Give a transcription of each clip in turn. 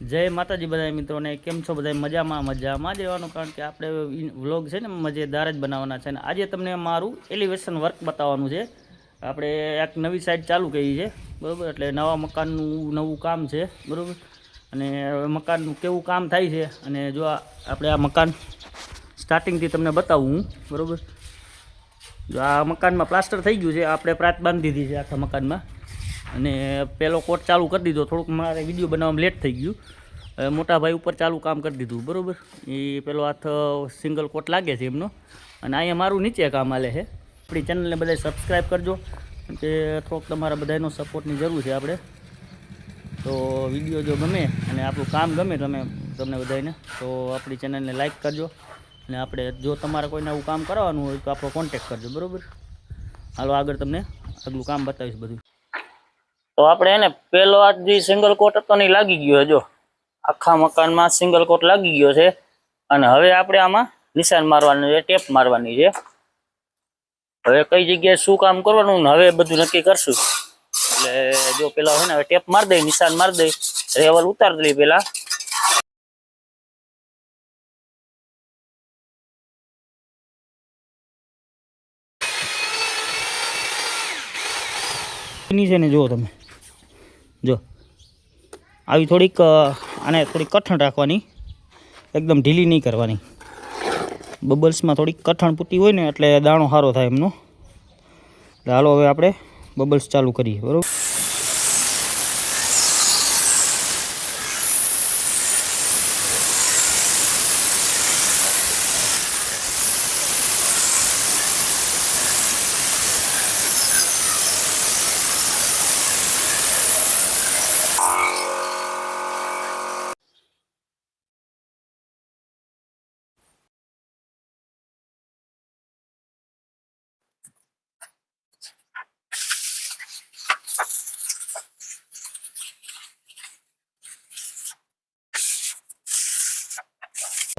જય માતાજી બધા મિત્રોને, કેમ છો બધા મજામાં મજામાં જ રહેવાનું કારણ કે આપણે વ્લોગ છે ને મજેદાર જ બનાવવાના છે. અને આજે તમને મારું એલિવેશન વર્ક બતાવવાનું છે. આપણે એક નવી સાઈડ ચાલુ કરી છે, બરાબર? એટલે નવા મકાનનું નવું કામ છે, બરાબર? અને મકાનનું કેવું કામ થાય છે, અને જો આપણે આ મકાન સ્ટાર્ટિંગથી તમને બતાવું બરાબર? જો આ મકાનમાં પ્લાસ્ટર થઈ ગયું છે આપણે પ્રાત બાંધી દીધી છે આખા મકાનમાં. અને પેલો કોટ ચાલુ કરી દીધો. થોડુંક મારે વીડિયો બનાવવામાં લેટ થઈ ગયું. મોટા ભાઈ ઉપર ચાલુ કામ કરી દીધું. બરાબર? એ પેલો હાથ સિંગલ કોટ લાગે છે એમનો. અને અહીંયા મારું નીચે કામ આલે છે. આપણી ચેનલને બધા સબસ્ક્રાઈબ કરજો. કે થોડોક તમારા બધાનો સપોર્ટની જરૂર છે આપણે. તો વીડિયો જો ગમે અને આપણું કામ ગમે તમે, તમને બધાને તો આપણી ચેનલને લાઇક કરજો. અને આપણે જો તમારે કોઈને આવું કામ કરાવવાનું હોય તો આપણો કોન્ટેક કરજો. બરાબર? હાલો આગળ તમને આગલું કામ બતાવીશ બધું. તો આપણે એને પેલો આ સિંગલ કોટ હતો ને લાગી ગયો જો. આખા મકાનમાં સિંગલ કોટ લાગી ગયો છે. અને હવે આપણે આમાં નિશાન મારવાનું છે, ટેપ મારવાની છે. હવે કઈ જગ્યાએ શું કામ કરવાનું હવે બધું નક્કી કરશું. એટલે જો પેલા હોય ને, હવે ટેપ માર દઈ, નિશાન માર દઈ. રેવલ ઉતાર દઈ પેલા. છે ને, જુઓ તમે. જો. આવી થોડીક આને થોડીક કઠણ રાખવાની. એકદમ ઢીલી નહીં કરવાની. બબલ્સમાં થોડીક કઠણ પૂટી હોય ને એટલે દાણો સારો થાય એમનો. એટલે હાલો હવે આપણે બબલ્સ ચાલુ કરીએ, બરાબર?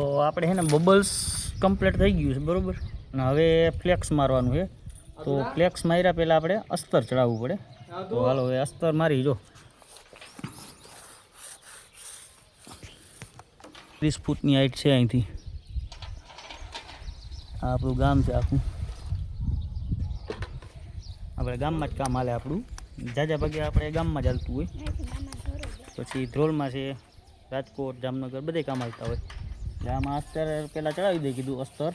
તો આપણે છે ને બબલ્સ કમ્પ્લીટ થઈ ગયું છે, બરાબર? અને હવે ફ્લેક્સ મારવાનું છે. તો ફ્લેક્સ માર્યા પહેલાં આપણે અસ્તર ચડાવવું પડે. તો હાલો, હવે અસ્તર મારી, જો. ત્રીસ ફૂટની હાઈટ છે અહીંથી. આ આપણું ગામ છે આખું. આપણે ગામમાં જ કામ હાલે આપણું. જાજા ભાગે આપણે ગામમાં જ હાલતું હોય. પછી ધ્રોલમાં છે, રાજકોટ, જામનગર, બધે કામ હાલતા હોય. આમાં અસ્તર પહેલાં ચડાવી દઈ કીધું અસ્તર.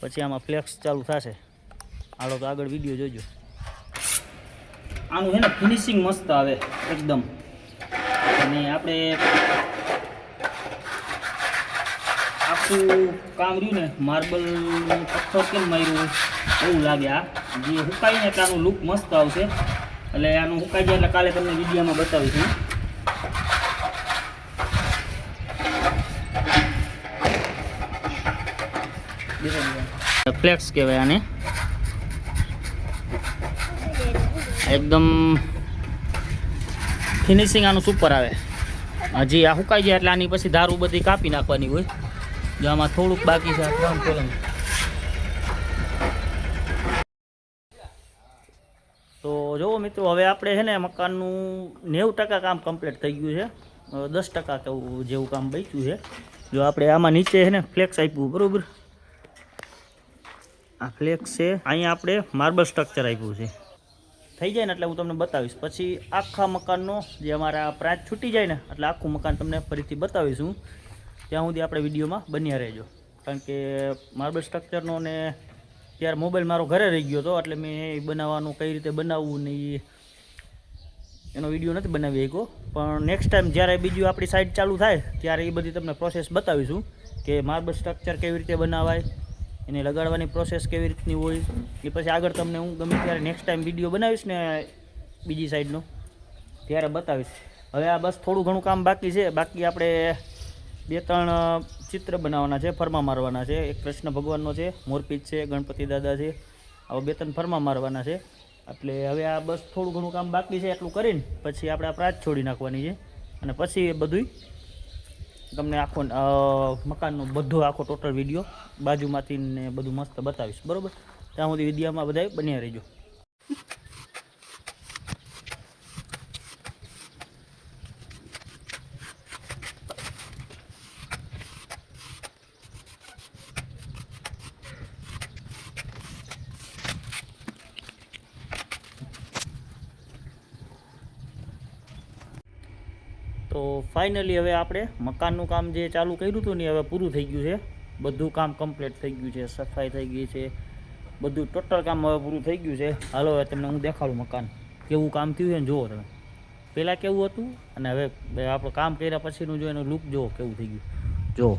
પછી આમાં ફ્લેક્સ ચાલુ થશે. આડો તો આગળ વીડિયો જોજો. આનું છે ને ફિનિશિંગ મસ્ત આવે, એકદમ. અને આપણે આખું કામ રહ્યું ને માર્બલ પથ્થર કેમ માર્યું? એવું લાગે આ. જે હુકાઈને એટલે આનું લુક મસ્ત આવશે. એટલે આનું હુકાઈ જાય એટલે કાલે તમને વિડીયોમાં બતાવીશું ફ્લેક્સ કહેવાય આને. એકદમ ફિનિશિંગ આનું સુપર આવે. હજી આ સુકાઈ જાય એટલે આની પછી દારૂ બધી કાપી નાખવાની હોય. જો આમાં થોડુંક બાકી છે ત્રણ કોલમ તો જુઓ મિત્રો, હવે આપણે છે ને મકાનનું નેવું ટકા કામ કમ્પ્લીટ થઈ ગયું છે. દસ ટકા જેવું કામ બચ્યું છે. જો આપણે આમાં નીચે છે ને ફ્લેક્સ આપ્યું, બરાબર? આ ફ્લેક્સ છે. અહીંયા આપણે માર્બલ સ્ટ્રક્ચર આપ્યું છે. થઈ જાય ને એટલે હું તમને બતાવીશ. પછી આખા મકાનનો જે અમારા પ્રાંત છૂટી જાય ને એટલે આખું મકાન તમને ફરીથી બતાવીશું. ત્યાં સુધી આપણે વિડીયોમાં બન્યા રહેજો. કારણ કે માર્બલ સ્ટ્રક્ચરનો ને ત્યારે મોબાઈલ મારો ઘરે રહી ગયો હતો, એટલે મેં એ બનાવવાનું કઈ રીતે બનાવવું ને એ એનો વીડિયો નથી બનાવી શક્યો. પણ નેક્સ્ટ ટાઈમ જ્યારે બીજું આપણી સાઈડ ચાલુ થાય, ત્યારે એ બધી તમને પ્રોસેસ બતાવીશું કે માર્બલ સ્ટ્રક્ચર કેવી રીતે બનાવાય એને લગાડવાની પ્રોસેસ કેવી રીતની હોય, એ પછી આગળ તમને હું ગમે ત્યારે નેક્સ્ટ ટાઈમ વીડિયો બનાવીશ ને બીજી સાઈડનો ત્યારે બતાવીશ. હવે આ બસ થોડું ઘણું કામ બાકી છે, બાકી આપણે બે ત્રણ ચિત્ર બનાવવાના છે, ફરમા મારવાના છે. એક કૃષ્ણ ભગવાનનો છે મોરપીચ છે, ગણપતિ દાદા છે, આવા બે ત્રણ ફરમા મારવાના છે. એટલે હવે આ બસ થોડું ઘણું કામ બાકી છે, એટલું કરીને પછી આપણે આ પ્રાત છોડી નાખવાની છે. અને પછી એ બધુંય તમને આખો મકાનનો બધો આખો ટોટલ વીડિયો બાજુમાંથી ને બધું મસ્ત બતાવીશ. બરાબર? ત્યાં સુધી વિડીયોમાં બધા બન્યા રહેજો. તો ફાઇનલી હવે આપણે મકાનનું કામ જે ચાલુ કર્યું હતું ને હવે પૂરું થઈ ગયું છે. બધું કામ કમ્પ્લીટ થઈ ગયું છે, સફાઈ થઈ ગઈ છે, બધું ટોટલ કામ હવે પૂરું થઈ ગયું છે. હાલો, હવે તમને હું દેખાડું મકાન. કેવું કામ થયું છે ને જુઓ તમે. પહેલાં કેવું હતું અને હવે આપણે કામ કર્યા પછીનું જો એનું લુક જુઓ કેવું થઈ ગયું. જુઓ.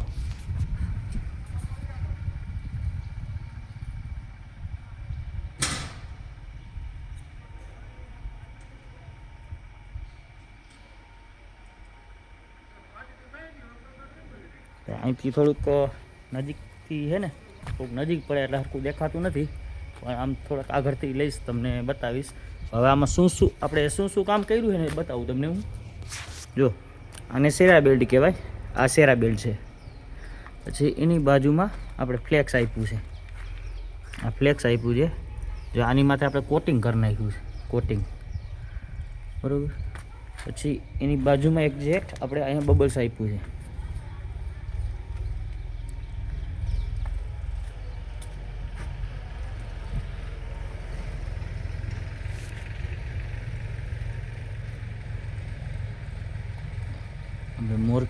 અહીંથી થોડુંક નજીકથી છે ને થોડુંક નજીક પડે એટલે હરખું દેખાતું નથી. પણ આમ થોડાક આગળથી લઈશ, તમને બતાવીશ. હવે આમાં શું શું, આપણે શું શું કામ કર્યું છે ને બતાવું તમને હું. જો, આને શેરા બેલ્ટ કહેવાય. આ શેરા બેલ્ટ છે. પછી એની બાજુમાં આપણે ફ્લેક્સ આપ્યું છે. આ ફ્લેક્સ આપ્યું છે. જો, આની માથે આપણે કોટિંગ કરી નાખ્યું છે. કોટિંગ. બરાબર? પછી એની બાજુમાં એક જે આપણે અહીંયા બબલ્સ આપ્યું છે.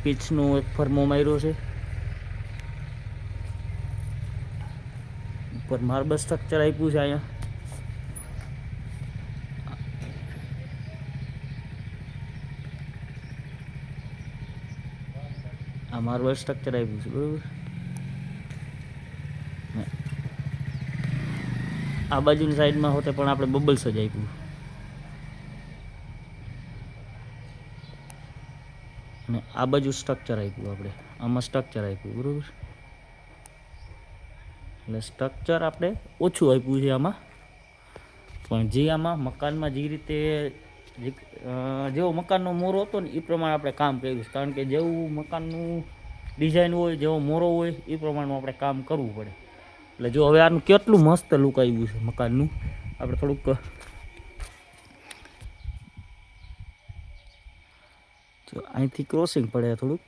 મોરપીચનો એક ફરમો માર્યો છે. ઉપર માર્બલ સ્ટ્રક્ચર આપ્યું છે અહીંયા. આ માર્બલ સ્ટ્રક્ચર આપ્યું છે, બરોબર? આ બાજુની સાઈડમાં હોતે પણ આપણે બબલ્સ જ આપ્યું. અને આ બાજુ સ્ટ્રક્ચર આપ્યું આપણે. આમાં સ્ટ્રક્ચર આપ્યું, બરાબર? એટલે સ્ટ્રક્ચર આપણે ઓછું આપ્યું છે આમાં. પણ જે આમાં મકાનમાં જે રીતે જેવો મકાનનો મોરો હતો ને, એ પ્રમાણે આપણે કામ કર્યું છે. કારણ કે જેવું મકાનનું ડિઝાઇન હોય, જેવો મોરો હોય, એ પ્રમાણમાં આપણે કામ કરવું પડે. એટલે જો હવે આનું કેટલું મસ્ત લુક આવ્યું છે મકાનનું. આપણે થોડુંક અહીંથી ક્રોસિંગ પડે થોડુંક.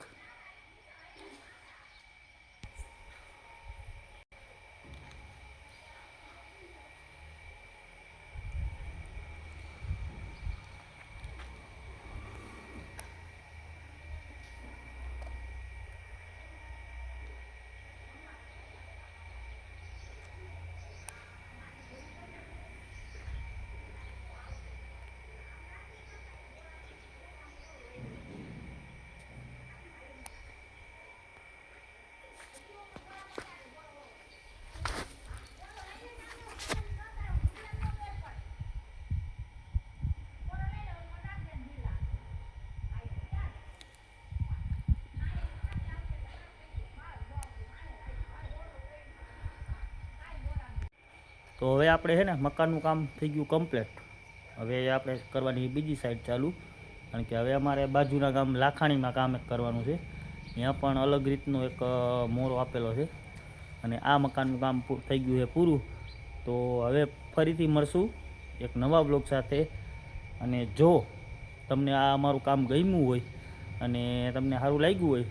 તો હવે આપણે છે ને મકાનનું કામ થઈ ગયું કમ્પ્લીટ હવે આપણે કરવાની બીજી સાઈડ ચાલુ. કારણ કે હવે અમારે બાજુના ગામ લાખાણીમાં કામ એક કરવાનું છે. ત્યાં પણ અલગ રીતનો એક મોરો આપેલો છે. અને આ મકાનનું કામ થઈ ગયું છે પૂરું. તો હવે ફરીથી મળશું એક નવા બ્લોગ સાથે. અને જો તમને આ અમારું કામ ગમ્યું હોય અને તમને સારું લાગ્યું હોય,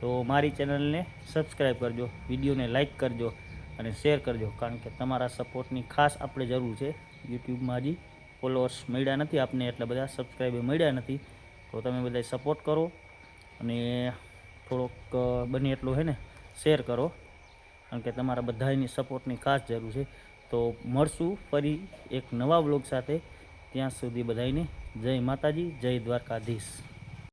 તો મારી ચેનલને સબસ્ક્રાઈબ કરજો વિડીયોને લાઈક કરજો. અને શેર કરજો, કારણ કે તમારા સપોર્ટની ખાસ આપણે જરૂર છે. યુટ્યુબમાં હજી ફોલોઅર્સ મળ્યા નથી, આપને એટલા બધા સબસ્ક્રાઈબર મળ્યા નથી. તો તમે બધા સપોર્ટ કરો અને થોડોક બને એટલું હે ને, શેર કરો. કારણ કે તમારા બધાની સપોર્ટની ખાસ જરૂર છે. તો મળશું ફરી એક નવા બ્લોગ સાથે. ત્યાં સુધી બધાને જય માતાજી, જય દ્વારકાધીશ.